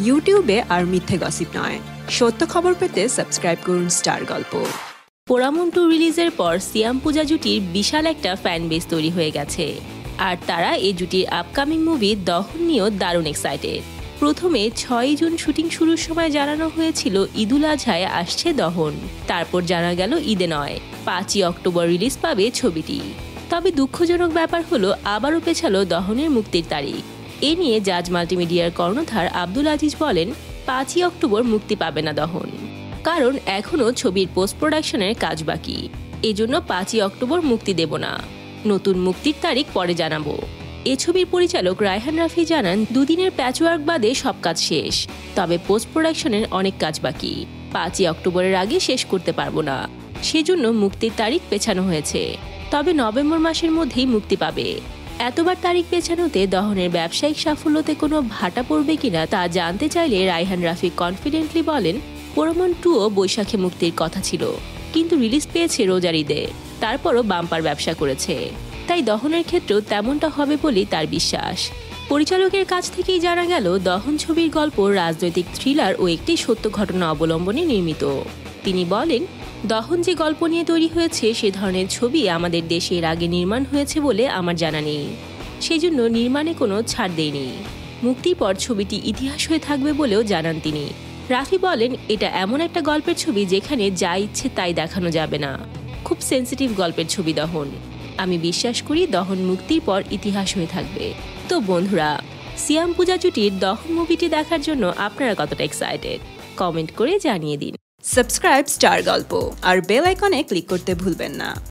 ইউটিউবে আর মিথ্যে গসিপ নয়। সত্য খবর পেতে সাবস্ক্রাইব করুন স্টার গল্প পোড়ামন টু রিলিজের পর সিয়াম পূজা জুটির বিশাল একটা ফ্যান বেস তৈরি হয়ে গেছে। আর তারা এই জুটির আপকামিং মুভি দহন নিয়েও দারুণ এক্সাইটেড প্রথমে ছয় জুন শুটিং শুরুর সময় জানানো হয়েছিল, ঈদুল আজহায় আসছে দহন। তারপর জানা গেল ঈদে নয়। পাঁচই অক্টোবর রিলিজ পাবে ছবিটি। তবে দুঃখজনক ব্যাপার হলো, আবারও পেছালো দহনের মুক্তির তারিখ। এ নিয়ে জাজ মাল্টিমিডিয়ার কর্ণধার আব্দুল আজিজ বলেন, পাঁচই অক্টোবর মুক্তি পাবে না দহন। কারণ এখনও ছবির পোস্ট প্রোডাকশনের কাজ বাকি। এজন্য পাঁচই অক্টোবর মুক্তি দেব না। নতুন মুক্তির তারিখ পরে জানাব। এ ছবির পরিচালক রায়হান রাফি জানান, দুদিনের প্যাচওয়ার্ক বাদে সব কাজ শেষ। তবে পোস্ট প্রোডাকশনের অনেক কাজ বাকি। পাঁচই অক্টোবরের আগে শেষ করতে পারব না। সেজন্য মুক্তির তারিখ পেছানো হয়েছে। তবে নভেম্বর মাসের মধ্যেই মুক্তি পাবে। এতবার তারিখ পেছানোতে দহনের ব্যবসায়িক সাফল্যতে কোনো ভাটা পড়বে কিনা তা জানতে চাইলে রায়হান রাফি কনফিডেন্টলি বলেন পোড়ামন টুও বৈশাখে মুক্তির কথা ছিল, কিন্তু রিলিজ পেয়েছে রোজার ঈদে, তারপরও বাম্পার ব্যবসা করেছে। তাই দহনের ক্ষেত্রেও তেমনটা হবে বলেই তার বিশ্বাস। পরিচালকের কাছ থেকেই জানা গেল, দহন ছবির গল্প রাজনৈতিক থ্রিলার ও একটি সত্য ঘটনা অবলম্বনে নির্মিত। তিনি বলেন, দহন যে গল্প নিয়ে তৈরি হয়েছে, সে ধরনের ছবি আমাদের দেশে এর আগে নির্মাণ হয়েছে বলে আমার জানা নেই। সেজন্য নির্মাণে কোনো ছাড় দেয়নি মুক্তির পর ছবিটি ইতিহাস হয়ে থাকবে বলেও জানান তিনি। রাফি বলেন, এটা এমন একটা গল্পের ছবি যেখানে যা ইচ্ছে তাই দেখানো যাবে না। খুব সেন্সিটিভ গল্পের ছবি দহন। আমি বিশ্বাস করি দহন মুক্তির পর ইতিহাস হয়ে থাকবে। তো বন্ধুরা, সিয়াম পূজা জুটির দহন মুভিটি দেখার জন্য আপনারা কতটা এক্সাইটেড কমেন্ট করে জানিয়ে দিন। সাবস্ক্রাইব স্টার গল্প আর বেল আইকনে ক্লিক করতে ভুলবেন না।